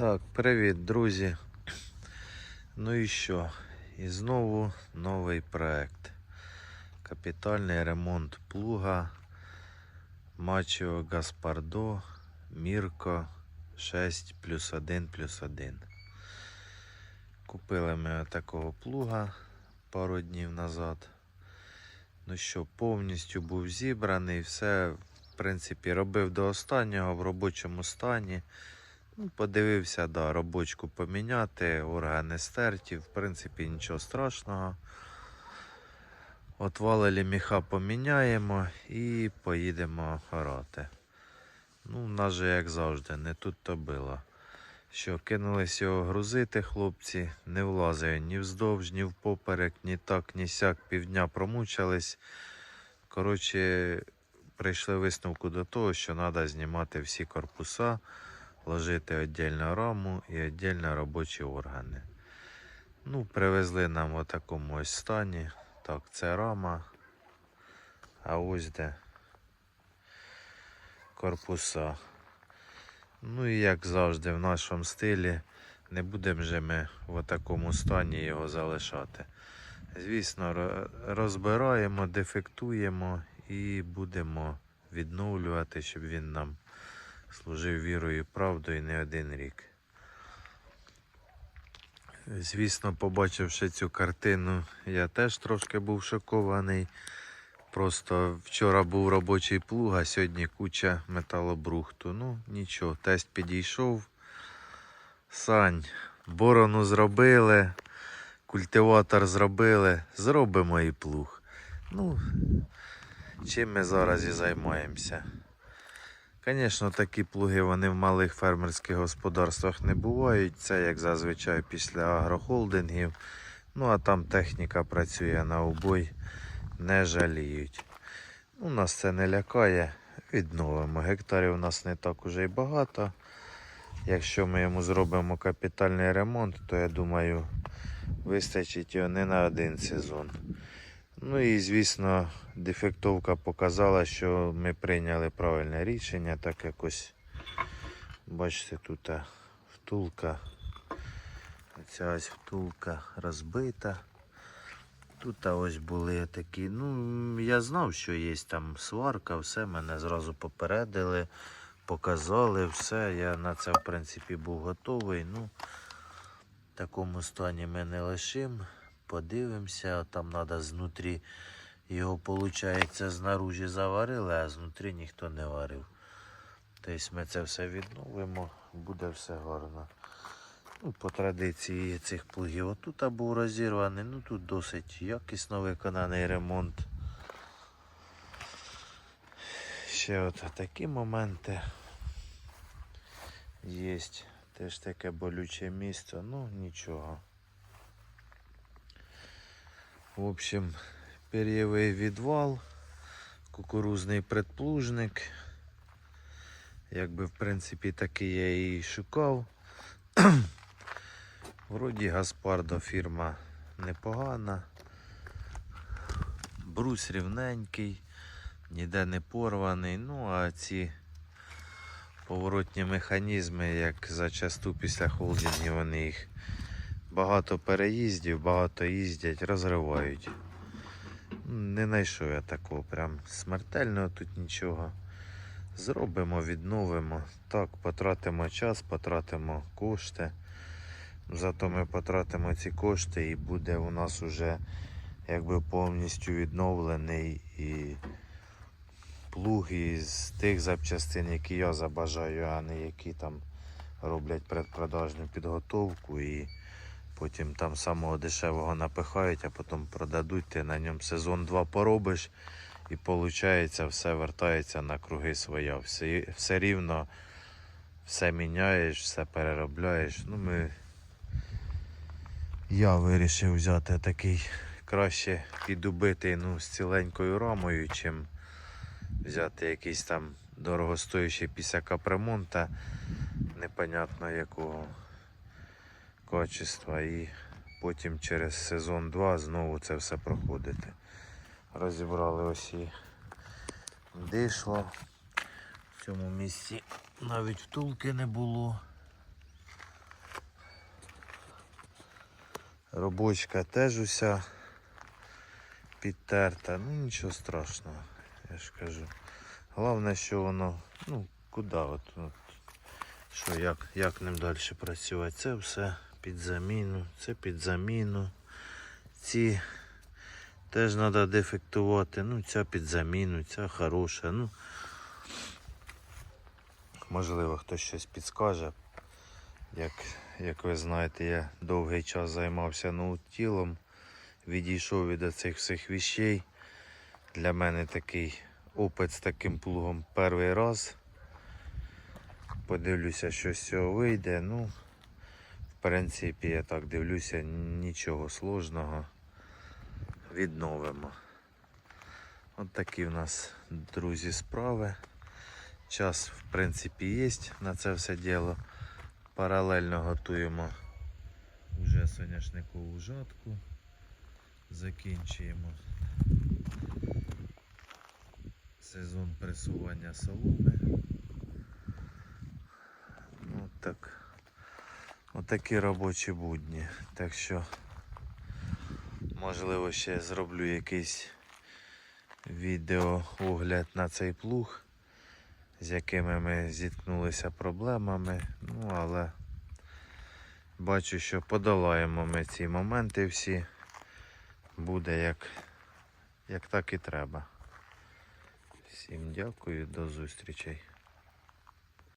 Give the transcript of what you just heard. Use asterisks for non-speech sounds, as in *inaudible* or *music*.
Так, привіт, друзі. Ну і що? І знову новий проект. Капітальний ремонт плуга Мачо Гаспардо Мірко 6 плюс 1 плюс 1. Купили ми такого плуга пару днів назад. Ну що, повністю був зібраний, все, в принципі, робив до останнього в робочому стані. Ну, подивився, да, робочку поміняти, органи стерті, в принципі, нічого страшного. Отвалили міха поміняємо і поїдемо орати. Ну, в нас же, як завжди, не тут то було. Що кинулись його грузити, хлопці, не влазив ні вздовж, ні впоперек, ні так, ні сяк, півдня промучились. Коротше, прийшли висновку до того, що треба знімати всі корпуса ложити віддільну раму і віддільно робочі органи. Ну, привезли нам в такому ось стані. Так, це рама. А ось де корпуса. Ну і як завжди, в нашому стилі не будемо же ми в такому стані його залишати. Звісно, розбираємо, дефектуємо і будемо відновлювати, щоб він нам служив вірою і правдою не один рік. Звісно, побачивши цю картину, я теж трошки був шокований. Просто вчора був робочий плуг, а сьогодні куча металобрухту. Ну, нічого, тест підійшов. Сань, борону зробили, культиватор зробили, зробимо і плуг. Ну, чим ми зараз і займаємося. Звісно, такі плуги вони в малих фермерських господарствах не бувають. Це як зазвичай після агрохолдингів. Ну а там техніка працює на убой, не жаліють. Ну, Нас це не лякає. Відновимо. Гектарів у нас не так уже й багато. Якщо ми йому зробимо капітальний ремонт, то я думаю, вистачить його не на один сезон. Ну і звісно, дефектовка показала, що ми прийняли правильне рішення, так якось, бачите, тут втулка. Оця ось втулка розбита. Тут ось були такі. Ну, я знав, що є там сварка, все мене зразу попередили, показали, все. Я на це, в принципі, був готовий. Ну, в такому стані ми не лишимо подивимося, там треба знутрі його, виходить, знаружі заварили, а знутрі ніхто не варив. Тобто ми це все відновимо, буде все гарно. Ну, по традиції цих плугів отут був розірваний, ну тут досить якісно виконаний ремонт. Ще от такі моменти є. Теж таке болюче місце, ну нічого. В общем, пер'євий відвал, кукурузний предплужник. Якби, в принципі, такий я і шукав. *clears throat* Вроді Гаспардо фірма непогана. Брус рівненький, ніде не порваний. Ну, а ці поворотні механізми, як зачасту після холдингів, вони їх багато переїздів, багато їздять, розривають. Не знайшов я такого прям смертельного тут нічого. Зробимо, відновимо. Так, потратимо час, потратимо кошти. Зато ми потратимо ці кошти і буде у нас уже якби повністю відновлений і плуг із тих запчастин, які я забажаю, а не які там роблять предпродажну підготовку і потім там самого дешевого напихають, а потім продадуть, ти на ньому сезон 2 поробиш і виходить все вертається на круги своя. Все, все рівно, все міняєш, все переробляєш. Ну, ми... Я вирішив взяти такий краще підубитий ну, з ціленькою рамою, чим взяти якийсь там дорогостоящий після капремонта, непонятно якого качества. І потім через сезон 2 знову це все проходити. Розібрали ось і дишло. В цьому місці навіть втулки не було. Робочка теж уся підтерта. Ну нічого страшного, я ж кажу. Головне, що воно, ну, куди от, от що як, як ним далі працювати. Це все під заміну, це під заміну. Ці теж треба дефектувати. Ну, ця під заміну, ця хороша. Ну, можливо, хтось щось підскаже. Як, як ви знаєте, я довгий час займався ноутілом, відійшов від цих всіх віщей. Для мене такий опит з таким плугом перший раз. Подивлюся, що з цього вийде. Ну, в принципі, я так дивлюся, нічого сложного. Відновимо. От такі в нас, друзі, справи. Час, в принципі, є на це все діло. Паралельно готуємо вже соняшникову жатку. Закінчуємо сезон пресування соломи. Ну так. Отакі робочі будні. Так що, можливо, ще зроблю якийсь відео огляд на цей плуг, з якими ми зіткнулися проблемами. Ну, але бачу, що подолаємо ми ці моменти всі. Буде як, як так і треба. Всім дякую, до зустрічей.